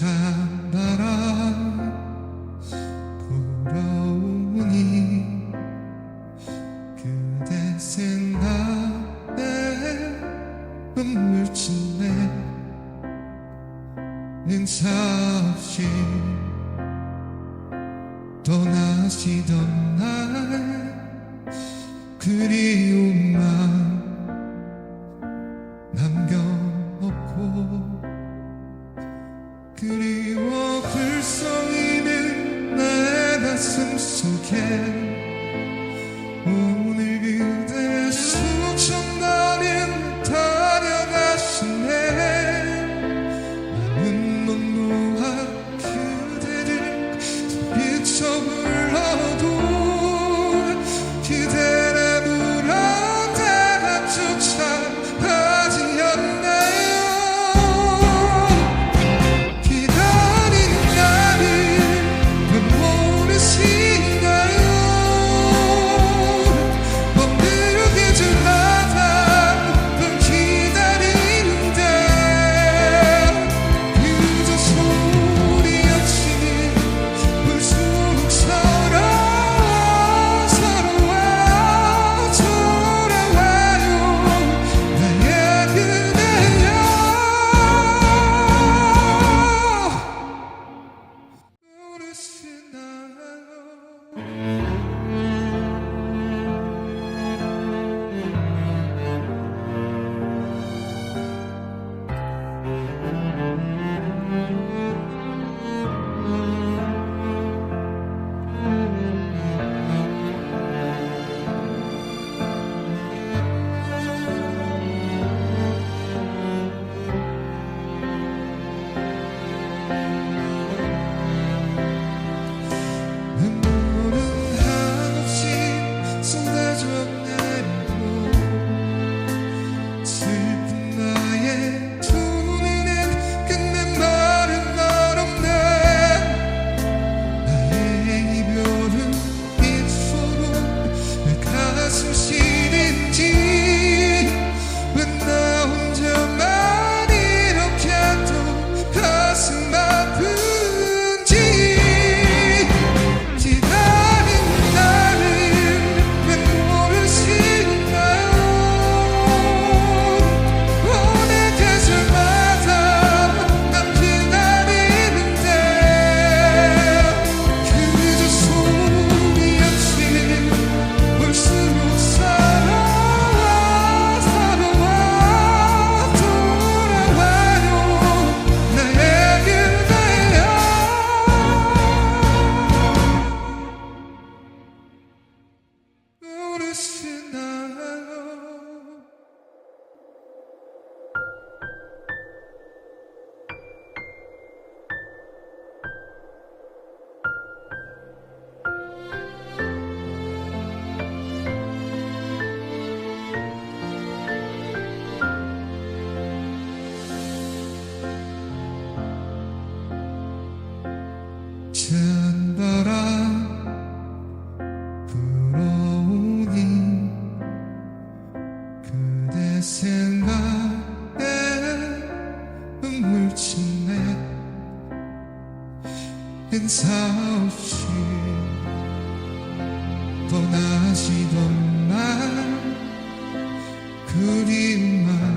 찬나라 돌아오니 그대 생각에 눈물 짓네 인사 없이 떠나시던 날 그리움 天。Mm-hmm. por sinal. 생각에 눈물 짓네 인사 없이 떠나지던 날 그림만